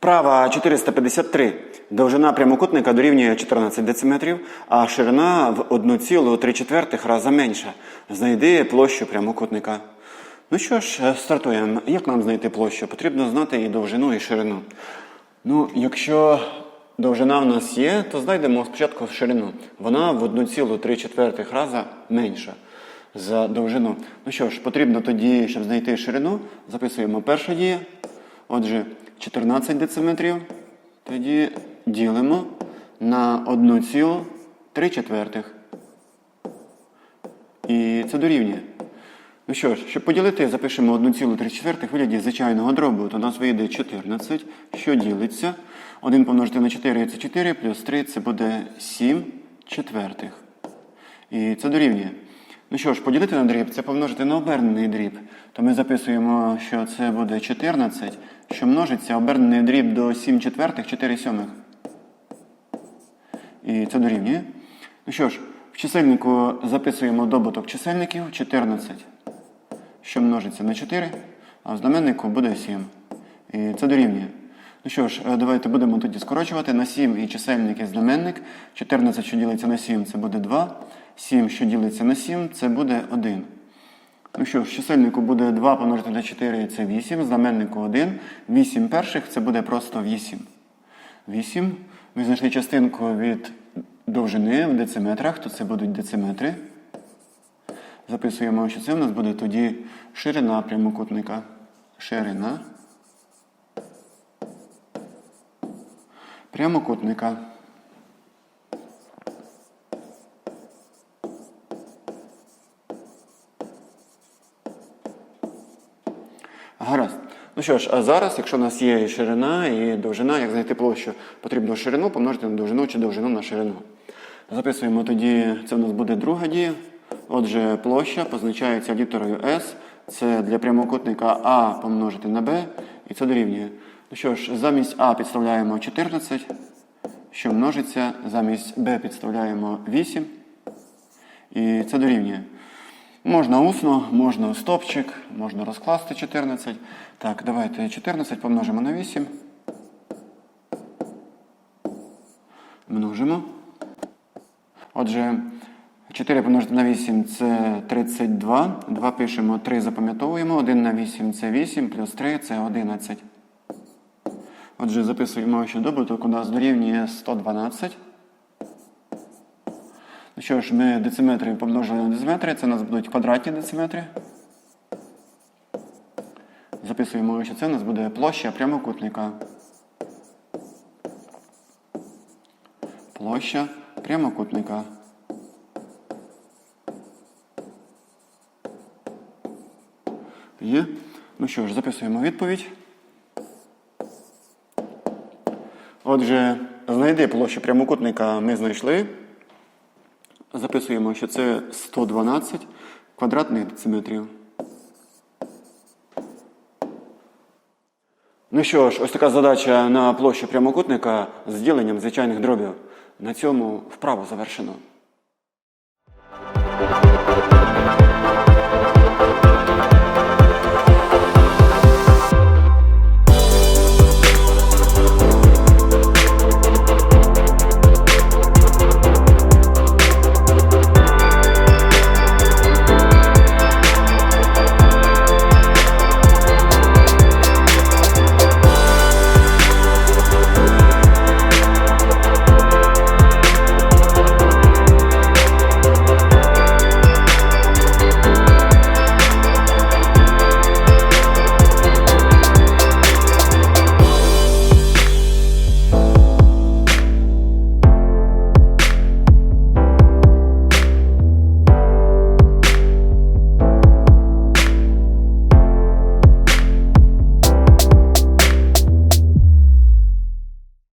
Вправа 453. Довжина прямокутника дорівнює 14 дециметрів, а ширина в 1,3 раза менша. Знайди площу прямокутника. Ну що ж, е, стартуємо. Як нам знайти площу? Потрібно знати і довжину, і ширину. Ну, якщо довжина в нас є, то знайдемо спочатку ширину. Вона в 1,3 раза менша за довжину. Ну що ж, потрібно тоді, щоб знайти ширину, записуємо перша дія. Отже, 14 дециметрів. Тоді ділимо на 1,3. І це дорівнює. Ну що ж, щоб поділити, запишемо 1,3 в вигляді звичайного дробу, то у нас вийде 14, що ділиться. 1 помножити на 4 це 4, плюс 3 це буде 7 четвертих. І це дорівнює. Ну що ж, поділити на дріб це помножити на обернений дріб. То ми записуємо, що це буде 14, що множиться обернений дріб до 7 четвертих, 4 сьомих. І це дорівнює. Ну що ж, в чисельнику записуємо добуток чисельників 14, що множиться на 4, а в знаменнику буде 7. І це дорівнює. Ну що ж, е, давайте будемо тоді скорочувати на 7 і чисельник і знаменник. 14, що ділиться на 7, це буде 2. 7, що ділиться на 7, це буде 1. Ну що в чисельнику буде 2 помножити на 4, це 8, знаменнику 1. 8 перших це буде просто 8. 8. Ми знайшли частинку від довжини в дециметрах, то це будуть дециметри. Записуємо, що це в нас буде тоді ширина прямокутника. Ширина прямокутника. Гаразд. Ну що ж, а зараз, якщо у нас є ширина і довжина, як знайти площу, потрібно ширину помножити на довжину чи довжину на ширину. Записуємо тоді, це у нас буде друга дія. Отже, площа позначається літерою S. Це для прямокутника А помножити на Б, і це дорівнює. Ну що ж, замість А підставляємо 14, що множиться, замість Б підставляємо 8. І це дорівнює. Можна усно, можна стопчик, можна розкласти 14. Так, давайте 14 помножимо на 8. Множимо. Отже, 4 помножити на 8 це 32. 2 пишемо, 3 запам'ятовуємо. 1 на 8 це 8, плюс 3 це 11. Отже, записуємо, що добуток у нас дорівнює 112. Що ж, ми дециметри помножили на дециметри, це у нас будуть квадратні дециметри. Записуємо, що це у нас буде площа прямокутника. Площа прямокутника. Є. Ну що ж, записуємо відповідь. Отже, знайди площу прямокутника ми знайшли. Записуємо, що це 112 квадратних дециметрів. Ну що ж, ось така задача на площу прямокутника з діленням звичайних дробів. На цьому вправо завершено.